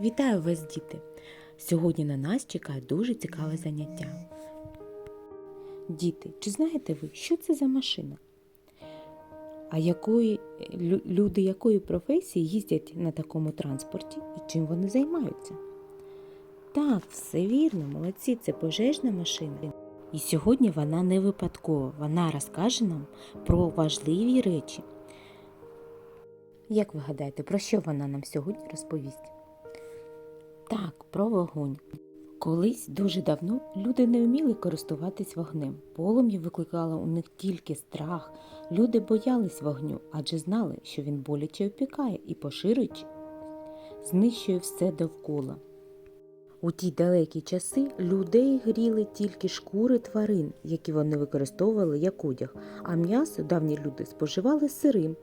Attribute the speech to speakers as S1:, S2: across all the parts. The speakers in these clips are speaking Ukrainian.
S1: Вітаю вас, діти! Сьогодні на нас чекає дуже цікаве заняття. Діти, чи знаєте ви, що це за машина? А якої, люди якої професії їздять на такому транспорті і чим вони займаються? Так, все вірно, молодці, це пожежна машина. І сьогодні вона не випадкова, вона розкаже нам про важливі речі. Як ви гадаєте, про що вона нам сьогодні розповість? Так, про вогонь. Колись дуже давно люди не вміли користуватись вогнем. Полум'я викликало у них тільки страх. Люди боялись вогню, адже знали, що він боляче опікає і поширюючи, знищує все довкола. У ті далекі часи людей гріли тільки шкури тварин, які вони використовували як одяг, а м'ясо давні люди споживали сирим.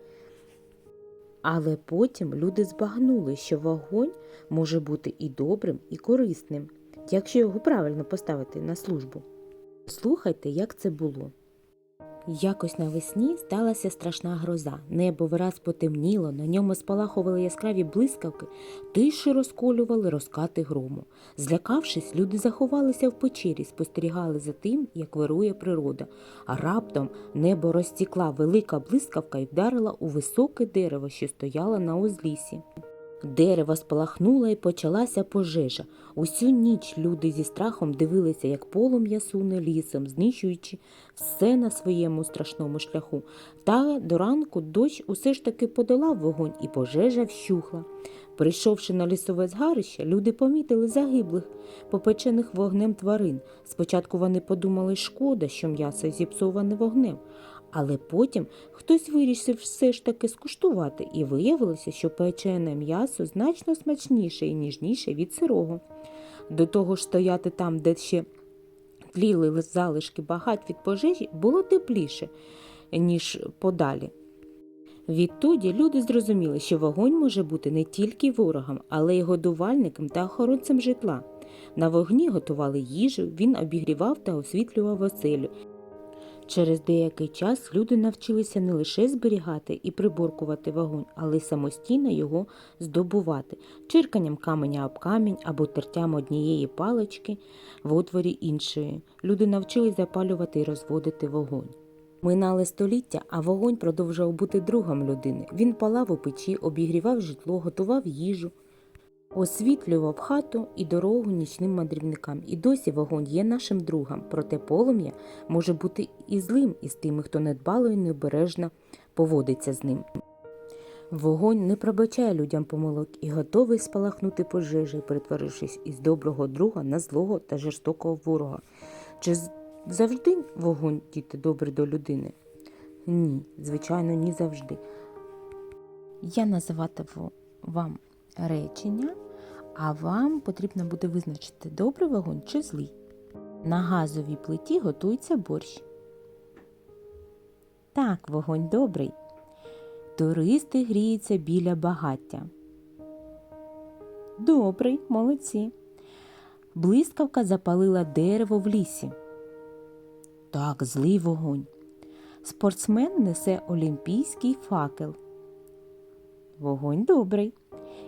S1: Але потім люди збагнули, що вогонь може бути і добрим, і корисним, якщо його правильно поставити на службу. Слухайте, як це було. Якось навесні сталася страшна гроза. Небо враз потемніло, на ньому спалахували яскраві блискавки, тишу розколювали розкати грому. Злякавшись, люди заховалися в печері, спостерігали за тим, як вирує природа. А раптом небо розтікла велика блискавка і вдарила у високе дерево, що стояло на узлісі. Дерево спалахнуло і почалася пожежа. Усю ніч люди зі страхом дивилися, як полум'я суне лісом, знищуючи все на своєму страшному шляху. Та до ранку дощ усе ж таки подолав вогонь, і пожежа вщухла. Прийшовши на лісове згарище, люди помітили загиблих, попечених вогнем тварин. Спочатку вони подумали, шкода, що м'ясо зіпсоване вогнем. Але потім хтось вирішив все ж таки скуштувати, і виявилося, що печене м'ясо значно смачніше і ніжніше від сирого. До того ж стояти там, де ще тліли залишки багать від пожежі, було тепліше, ніж подалі. Відтоді люди зрозуміли, що вогонь може бути не тільки ворогом, але й годувальником та охоронцем житла. На вогні готували їжу, він обігрівав та освітлював оселю. Через деякий час люди навчилися не лише зберігати і приборкувати вогонь, але й самостійно його здобувати чирканням каменя об камінь або тертям однієї палички в отворі іншої. Люди навчились запалювати і розводити вогонь. Минали століття, а вогонь продовжував бути другом людини. Він палав у печі, обігрівав житло, готував їжу, освітлював хату і дорогу нічним мандрівникам. І досі вогонь є нашим другом, проте полум'я може бути і злим із тими, хто недбало і необережно поводиться з ним. Вогонь не пробачає людям помилок і готовий спалахнути пожежі, перетворившись із доброго друга на злого та жорстокого ворога. Чи завжди вогонь діти добрий до людини? Ні, звичайно, ні завжди. Я називатиму вам речення, а вам потрібно буде визначити, добрий вогонь чи злий. На газовій плиті готується борщ. Так, вогонь добрий. Туристи гріються біля багаття. Добрий, молодці. Блискавка запалила дерево в лісі. Так, злий вогонь. Спортсмен несе олімпійський факел. Вогонь добрий.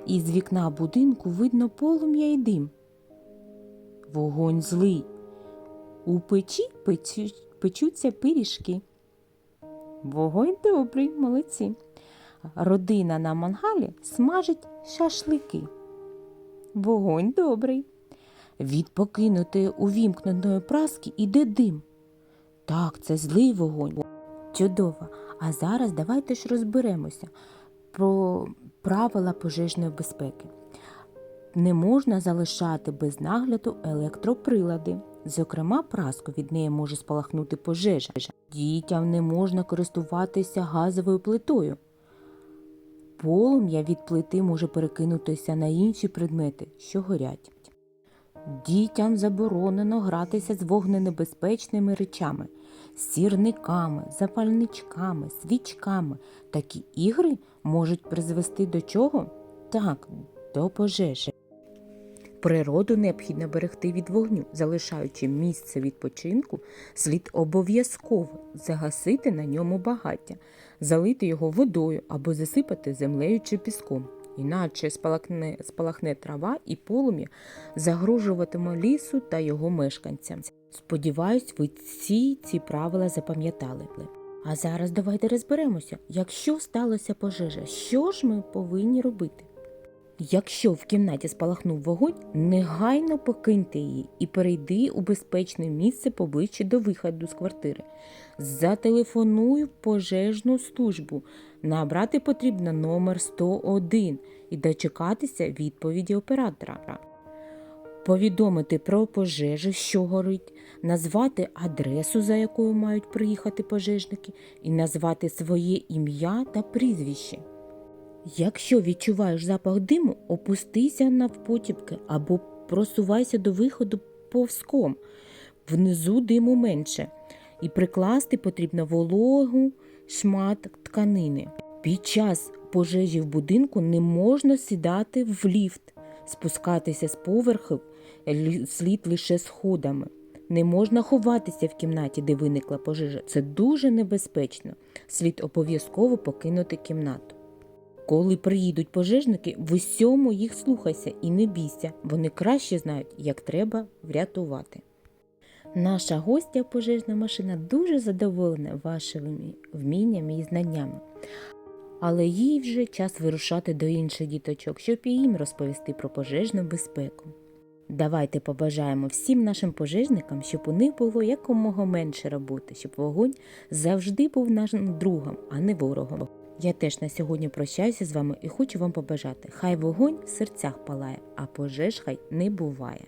S1: Із вікна будинку видно полум'я й дим. Вогонь злий. У печі печу- печуться пиріжки. Вогонь добрий, молодці. Родина на мангалі смажить шашлики. Вогонь добрий. Від покинутої увімкненої праски іде дим. Так, це злий вогонь. Чудово. А зараз давайте ж розберемося про правила пожежної безпеки. Не можна залишати без нагляду електроприлади. Зокрема, праску від неї може спалахнути пожежа. Дітям не можна користуватися газовою плитою. Полум'я від плити може перекинутися на інші предмети, що горять. Дітям заборонено гратися з вогненебезпечними речами, сірниками, запальничками, свічками. Такі ігри можуть призвести до чого? Так, до пожежі. Природу необхідно берегти від вогню, залишаючи місце відпочинку, слід обов'язково загасити на ньому багаття, залити його водою або засипати землею чи піском. Іначе спалахне, спалахне трава і полум'я загрожуватиме лісу та його мешканцям. Сподіваюсь, ви всі ці правила запам'ятали. А зараз давайте розберемося, якщо сталося пожежа, що ж ми повинні робити? Якщо в кімнаті спалахнув вогонь, негайно покиньте її і перейди у безпечне місце поближче до виходу з квартири. Зателефонуй в пожежну службу. Набрати потрібно номер 101 і дочекатися відповіді оператора. Повідомити про пожежу, що горить, назвати адресу, за якою мають приїхати пожежники, і назвати своє ім'я та прізвище. Якщо відчуваєш запах диму, опустися навпотіпки або просувайся до виходу повзком. Внизу диму менше. І прикласти потрібно вологу шмат тканини. Під час пожежі в будинку не можна сідати в ліфт, спускатися з поверхів слід лише сходами. Не можна ховатися в кімнаті, де виникла пожежа. Це дуже небезпечно. Слід обов'язково покинути кімнату. Коли приїдуть пожежники, в усьому їх слухайся і не бійся. Вони краще знають, як треба врятувати. Наша гостя пожежна машина дуже задоволена вашими вміннями і знаннями. Але їй вже час вирушати до інших діточок, щоб і їм розповісти про пожежну безпеку. Давайте побажаємо всім нашим пожежникам, щоб у них було якомога менше роботи, щоб вогонь завжди був нашим другом, а не ворогом. Я теж на сьогодні прощаюся з вами і хочу вам побажати. Хай вогонь в серцях палає, а пожеж хай не буває.